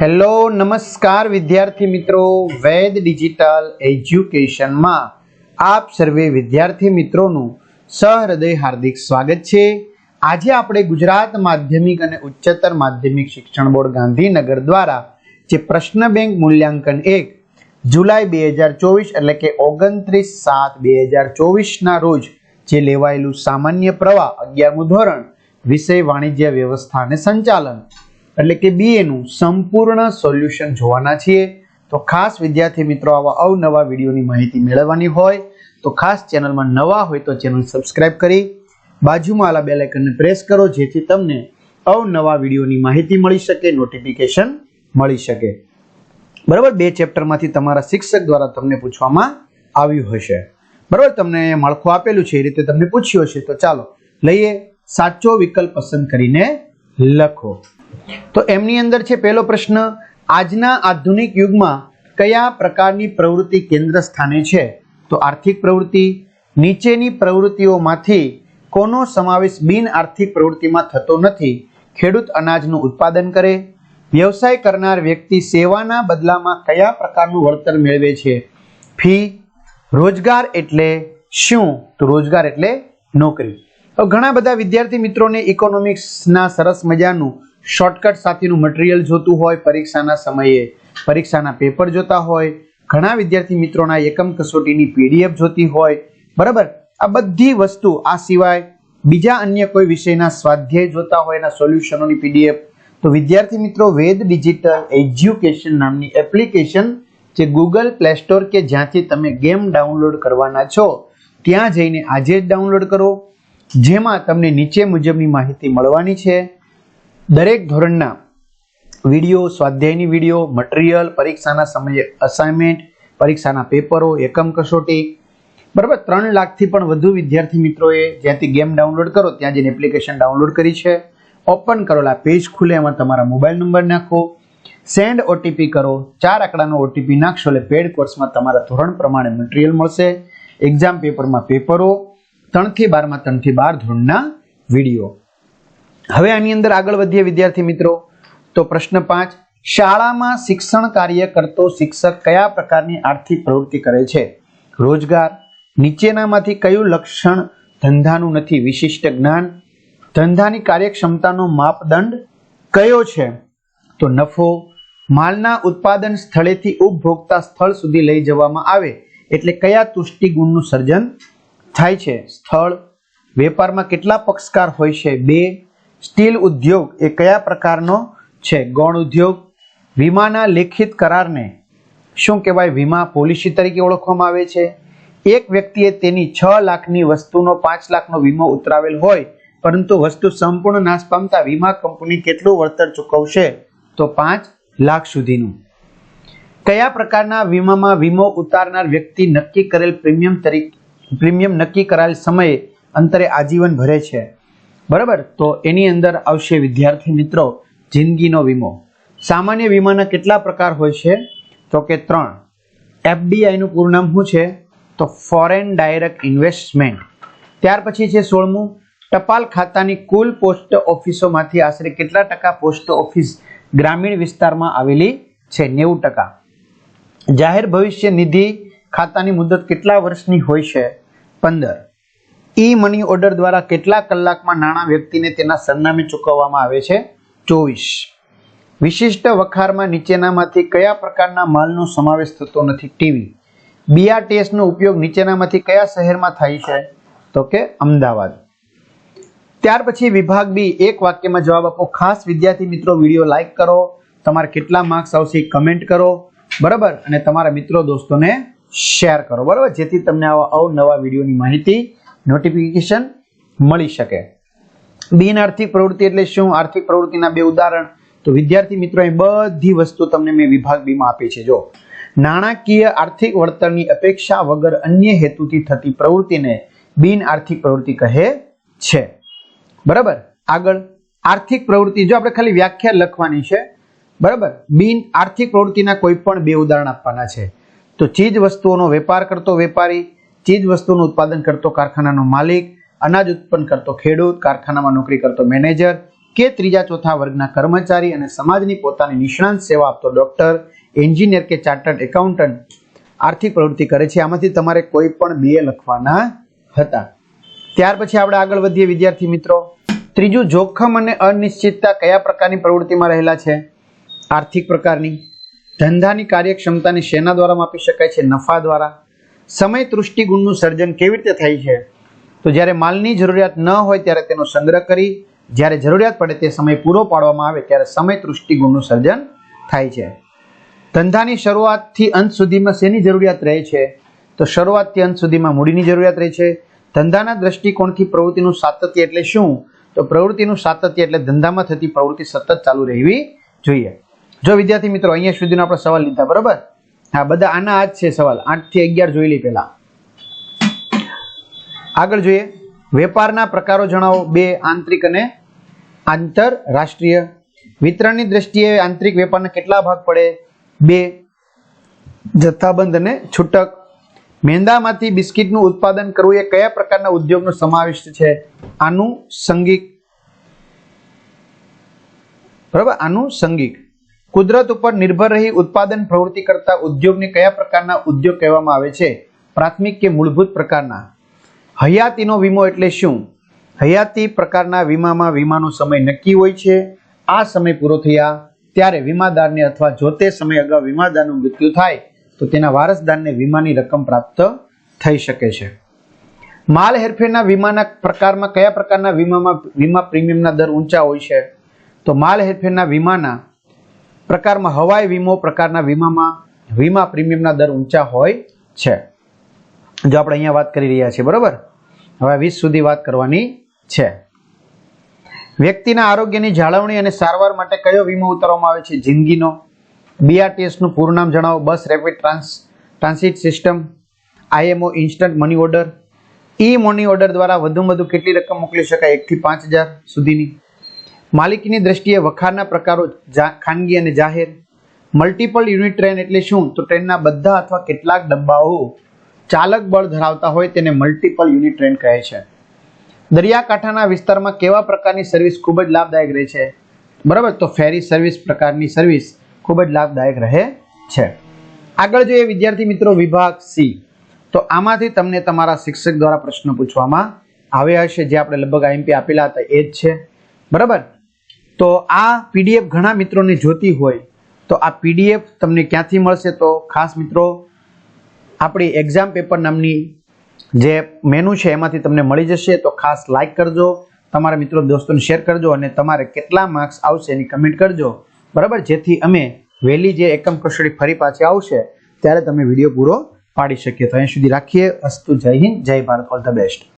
Hello, નમસ્કાર વિદ્યાર્થી મિત્રો, વેદ ડિજિટલ એજ્યુકેશનમાં આપ સર્વે વિદ્યાર્થી મિત્રોનું સહૃદય હાર્દિક સ્વાગત છે. આજે આપણે ગુજરાત માધ્યમિક અને ઉચ્ચતર માધ્યમિક શિક્ષણ બોર્ડ ગાંધીનગર દ્વારા જે પ્રશ્ન બેંક મૂલ્યાંકન એક જુલાઈ બે હજાર ચોવીસ એટલે કે ઓગણત્રીસ સાત બે હજાર ચોવીસના રોજ જે લેવાયેલું સામાન્ય પ્રવાહ અગિયારમું ધોરણ વિષય વાણિજ્ય વ્યવસ્થા અને સંચાલન એટલે કે બીએનું સંપૂર્ણ સોલ્યુશન જોવાના છીએ. તો ખાસ વિદ્યાર્થી મિત્રો, આવા અવનવા વિડીયોની માહિતી મેળવવાની હોય, તો ખાસ ચેનલમાં નવા હોય તો ચેનલ સબસ્ક્રાઇબ કરી, બાજુમાં આલા બેલ આઇકનને પ્રેસ કરો, જેથી તમને અવનવા વિડીયોની માહિતી મળી શકે નોટિફિકેશન મળી શકે. બરાબર? બે ચેપ્ટરમાંથી તમારા શિક્ષક દ્વારા તમને પૂછવામાં આવ્યું હશે. બરાબર? તમને માળખું આપેલું છે, એ રીતે તમને પૂછ્યું હશે, તો ચાલો લઈએ. સાચો વિકલ્પ પસંદ કરીને લખો. તો એમની અંદર છે પહેલો પ્રશ્ન, આજના આધુનિક યુગમાં કયા પ્રકારની પ્રવૃત્તિ કેન્દ્ર સ્થાને છે? તો આર્થિક પ્રવૃત્તિ, નીચેની પ્રવૃત્તિઓમાંથી કોનો સમાવેશ બિન આર્થિક પ્રવૃત્તિમાં થતો નથી? ખેડૂત અનાજનું ઉત્પાદન કરે. વ્યવસાય કરનાર વ્યક્તિ સેવાના બદલામાં કયા પ્રકારનું વળતર મેળવે છે? ફી, રોજગાર એટલે શું? તો રોજગાર એટલે નોકરી. ઘણા બધા વિદ્યાર્થી મિત્રોને ઇકોનોમિક્સના સરસ મજાનું શોર્ટકટ સાથેનું મટીરિયલ જોતું હોય, પરીક્ષાના સમયે પરીક્ષાના પેપર જોતા હોય, ઘણા વિદ્યાર્થી મિત્રોના એકમ કસોટીની પીડીએફ જોતી હોય, બરાબર? આ બધી વસ્તુ, આ સિવાય બીજા અન્ય કોઈ વિષયના સ્વાધ્યાય જોતા હોય, એના સોલ્યુશનોની પીડીએફ તો વિદ્યાર્થી મિત્રો, વેદ ડિજિટલ એજ્યુકેશન નામની એપ્લિકેશન જે ગૂગલ પ્લે સ્ટોર કે જ્યાંથી તમે ગેમ ડાઉનલોડ કરવાના છો, ત્યાં જઈને આજે જ ડાઉનલોડ કરો, જેમાં તમને નીચે મુજબની માહિતી મળવાની છે. દરેક ધોરણના વીડિયો, સ્વાધ્યાયની વીડિયો, મટીરિયલ, પરીક્ષાના સમયે અસાઇનમેન્ટ પરીક્ષાના પેપરો, એકમ કસોટી, બરાબર ત્રણ લાખથી પણ વધુ વિદ્યાર્થી મિત્રોએ જ્યાંથી ગેમ ડાઉનલોડ કરો ત્યાં જઈને એપ્લિકેશન ડાઉનલોડ કરી છે. ઓપન કરેલા પેજ ખુલે, એમાં તમારા મોબાઈલ નંબર નાખો. સેન્ડ ઓટીપી કરો. ચાર આંકડાનો ઓટીપી નાખશો એટલે પેડ કોર્સમાં તમારા ધોરણ પ્રમાણે મટીરિયલ મળશે. એક્ઝામ પેપરમાં પેપરો, ત્રણથી બારમાં, ત્રણથી બાર ધોરણના વીડિયો. હવે આની અંદર આગળ વધીએ વિદ્યાર્થી મિત્રો. તો પ્રશ્ન પાંચ, શાળામાં શિક્ષણ કાર્ય કરતો શિક્ષક કયા પ્રકારની આર્થિક પ્રવૃત્તિ કરે છે? રોજગાર, નીચેનામાંથી કયું લક્ષણ ધંધાનું નથી વિશિષ્ટ જ્ઞાન? ધંધાની કાર્યક્ષમતાનો માપદંડ કયો છે? તો નફો, માલના ઉત્પાદન સ્થળેથી ઉપભોક્તા સ્થળ સુધી લઈ જવામાં આવે એટલે કયા તુષ્ટિ ગુણનું સર્જન થાય છે? સ્થળ, વેપારમાં કેટલા પક્ષકાર હોય છે? બે સ્ટીલ ઉદ્યોગ એ કયા પ્રકારનો છે? ગૌણ ઉદ્યોગ, વીમાના લેખિત કરારને શું કહેવાય? વીમા પોલિસી તરીકે ઓળખવામાં આવે છે. એક વ્યક્તિએ તેની છ લાખની વસ્તુનો, પાંચ લાખનો વીમો ઉતરાવેલ હોય, પરંતુ વસ્તુ સંપૂર્ણ નાશ પામતા વીમા કંપની કેટલું વળતર ચૂકવશે? તો પાંચ લાખ સુધીનું. કયા પ્રકારના વીમામાં વીમો ઉતારનાર વ્યક્તિ નક્કી કરેલ પ્રીમિયમ તરીકે, પ્રીમિયમ નક્કી કરાયેલ સમયે અંતરે આજીવન ભરે છે? બરાબર? તો એની અંદર આવશે વિદ્યાર્થી મિત્રો, જિંદગીનો વીમો. સામાન્ય વીમાના કેટલા પ્રકાર હોય છે? તો કે ત્રણ. એફડીઆઈનું પૂરું નામ શું છે? તો ફોરેન ડાયરેક્ટ ઇન્વેસ્ટમેન્ટ. ત્યાર પછી છે સોળમું. ટપાલ ખાતાની કુલ પોસ્ટ ઓફિસોમાંથી આશરે કેટલા ટકા પોસ્ટ ઓફિસ ગ્રામીણ વિસ્તારમાં આવેલી છે? નેવું ટકા. જાહેર ભવિષ્ય નિધિ ખાતાની મુદત કેટલા વર્ષની હોય છે? પંદર. ઈ મની ઓર્ડર દ્વારા કેટલા કલાકમાં નાણાં વ્યક્તિને તેના સરનામે ચૂકવવામાં આવે છે? ચોવીસ. વિશિષ્ટ વખારમાં નીચેનામાંથી કયા પ્રકારના માલનો સમાવેશ થતો નથી? ટીવી. બીઆરટીએસ નો ઉપયોગ નીચેનામાંથી કયા શહેરમાં થાય છે? તો કે અમદાવાદ. ત્યાર પછી વિભાગ બી એક વાક્યમાં જવાબ આપો. ખાસ વિદ્યાર્થી મિત્રો, વીડિયો લાઈક કરો. તમારે કેટલા માર્ક્સ આવશે કમેન્ટ કરો. બરાબર? અને તમારા મિત્રો, દોસ્તોને શેર કરો. બરાબર? જેથી તમને આવા અવનવા વિડીયોની માહિતી નોટિફિકેશન મળી શકે. બિન આર્થિક પ્રવૃત્તિ એટલે શું? આર્થિક પ્રવૃત્તિના બે ઉદાહરણ. તો વિદ્યાર્થી મિત્રો, એ બધી વસ્તુ તમને મેં વિભાગ બીમાં આપી છે. જો, નાણાકીય આર્થિક વળતરની અપેક્ષા વગર અન્ય હેતુથી થતી પ્રવૃત્તિને બિન આર્થિક પ્રવૃત્તિ કહે છે. બરાબર? આગળ, આર્થિક પ્રવૃત્તિ, જો આપણે ખાલી વ્યાખ્યા લખવાની છે, બરાબર? બિન આર્થિક પ્રવૃત્તિના કોઈ પણ બે ઉદાહરણ આપવાના છે. તો ચીજ વસ્તુઓનો વેપાર કરતો વેપારી ચીજ વસ્તુનું ઉત્પાદન કરતો કારખાનાનો માલિક, અનાજ ઉત્પન્ન કરતો ખેડૂત, કારખાનામાં નોકરી કરતો મેનેજર કે ત્રીજા ચોથા વર્ગના કર્મચારી અને સમાજની પોતાની નિષ્ણાંત સેવા આપતો ડોક્ટર, એન્જિનિયર કે ચાર્ટર્ડ એકાઉન્ટન્ટ આર્થિક પ્રવૃત્તિ કરે છે. આમાંથી તમારે કોઈ પણ બે લખવાના હતા. ત્યાર પછી આપણે આગળ વધીએ વિદ્યાર્થી મિત્રો. ત્રીજું, જોખમ અને અનિશ્ચિતતા કયા પ્રકારની પ્રવૃત્તિમાં રહેલા છે? આર્થિક પ્રકારની. ધંધાની કાર્યક્ષમતાની શેના દ્વારા માપી શકાય છે? નફા દ્વારા. સમય તૃષ્ટિ ગુણનું સર્જન કેવી રીતે થાય છે? તો જ્યારે માલની જરૂરિયાત ન હોય ત્યારે તેનો સંગ્રહ કરી, જ્યારે જરૂરિયાત પડે તે સમય પૂરો પાડવામાં આવે ત્યારે સમય તૃષ્ટિગુણનું સર્જન થાય છે. ધંધાની શરૂઆતથી અંત સુધીમાં શેની જરૂરિયાત રહે છે? તો શરૂઆતથી અંત સુધીમાં મૂડીની જરૂરિયાત રહે છે. ધંધાના દ્રષ્ટિકોણથી પ્રવૃત્તિનું સાતત્ય એટલે શું? તો પ્રવૃત્તિનું સાતત્ય એટલે ધંધામાં થતી પ્રવૃત્તિ સતત ચાલુ રહેવી જોઈએ. જો વિદ્યાર્થી મિત્રો, અહીંયા સુધીનો આપણે સવાલ લીધા, બરાબર? હા, બધા આના આ જ છે સવાલ. આઠથી અગિયાર જોઈ લઈ પહેલા. આગળ જોઈએ. વેપારના પ્રકારો જણાવો. બે, આંતરિક અને આંતરરાષ્ટ્રીય વિતરણની દ્રષ્ટિએ આંતરિક વેપારના કેટલા ભાગ પડે? બે, જથ્થાબંધ અને છૂટક. મેંદામાંથી બિસ્કિટનું ઉત્પાદન કરવું એ કયા પ્રકારના ઉદ્યોગનો સમાવેશ છે? આનુષંગિક બરાબર? આનુષંગિક કુદરત ઉપર નિર્ભર રહી ઉત્પાદન પ્રવૃત્તિ કરતા ઉદ્યોગને કયા પ્રકારના ઉદ્યોગ કહેવામાં આવે છે? પ્રાથમિક કે મૂળભૂત પ્રકારના? હયાતીનો વીમો એટલે શું? હયાતી પ્રકારના વીમામાં વીમાનો સમય નક્કી હોય છે. આ સમય પૂરો થયા ત્યારે વીમાદારને અથવા જો તે સમય અગાઉ વીમાદારનું મૃત્યુ થાય, તો તેના વારસદારને વીમાની રકમ પ્રાપ્ત થઈ શકે છે. માલ હેરફેરના વીમાના પ્રકારમાં કયા પ્રકારના વીમામાં વીમા પ્રીમિયમના દર ઊંચા હોય છે? તો માલ હેરફેરના વીમાના પ્રકારમાં હવાઈ વીમો પ્રકારના વીમામાં, વીમા પ્રીમિયમના દર ઊંચા હોય છે. જો આપણે અહીંયા વાત કરી રહ્યા છીએ, બરોબર? હવે વીસ સુધી વાત કરવાની છે. વ્યક્તિના આરોગ્યની જાળવણી અને સારવાર માટે કયો વીમો ઉતારવામાં આવે છે? જિંદગીનો. બીઆરટીએસનું પૂરું નામ જણાવો. Bus rapid trans transit system IMO instant money order E money order દ્વારા વધુમાં વધુ કેટલી રકમ મોકલી શકાય? એકથી પાંચ હજાર સુધીની. માલિકીની દ્રષ્ટિએ વખારના પ્રકારો ખાનગી અને જાહેર. મલ્ટિપલ યુનિટ ટ્રેન એટલે શું? તો ટ્રેનના બધા અથવા કેટલાક ડબ્બાઓ ચાલક બળ ધરાવતા હોય તેને મલ્ટિપલ યુનિટ ટ્રેન કહે છે. દરિયાકાંઠાના વિસ્તારમાં કેવા પ્રકારની સર્વિસ ખૂબ જ લાભદાયક રહે છે? બરાબર? તો ફેરી સર્વિસ પ્રકારની સર્વિસ ખૂબ જ લાભદાયક રહે છે. આગળ જોઈએ વિદ્યાર્થી મિત્રો વિભાગ સી. તો આમાંથી તમને તમારા શિક્ષક દ્વારા પ્રશ્ન પૂછવામાં આવ્યા હશે. જે આપણે લગભગ આઈએમપી આપેલા હતા એ જ છે. બરાબર? તો આ પીડીએફ ઘણા મિત્રોને જોતી હોય. તો આ પીડીએફ તમને ક્યાંથી મળશે તો ખાસ મિત્રો, આપણી એક્ઝામ પેપર નામની જે મેનુ છે એમાંથી તમને મળી જશે. તો ખાસ લાઇક કરજો, તમારા મિત્રો દોસ્તોને શેર કરજો અને તમારે કેટલા માર્ક્સ આવશે એની કમેન્ટ કરજો. બરાબર? જેથી અમે વહેલી જે એકમ કસોટી ફરી પાછી આવશે, ત્યારે તમે વીડિયો પૂરો પાડી શકીએ. તો અહીં સુધી રાખીએ. અસ્તુ જય હિન્દ, જય ભારત, ઓલ ધ બેસ્ટ.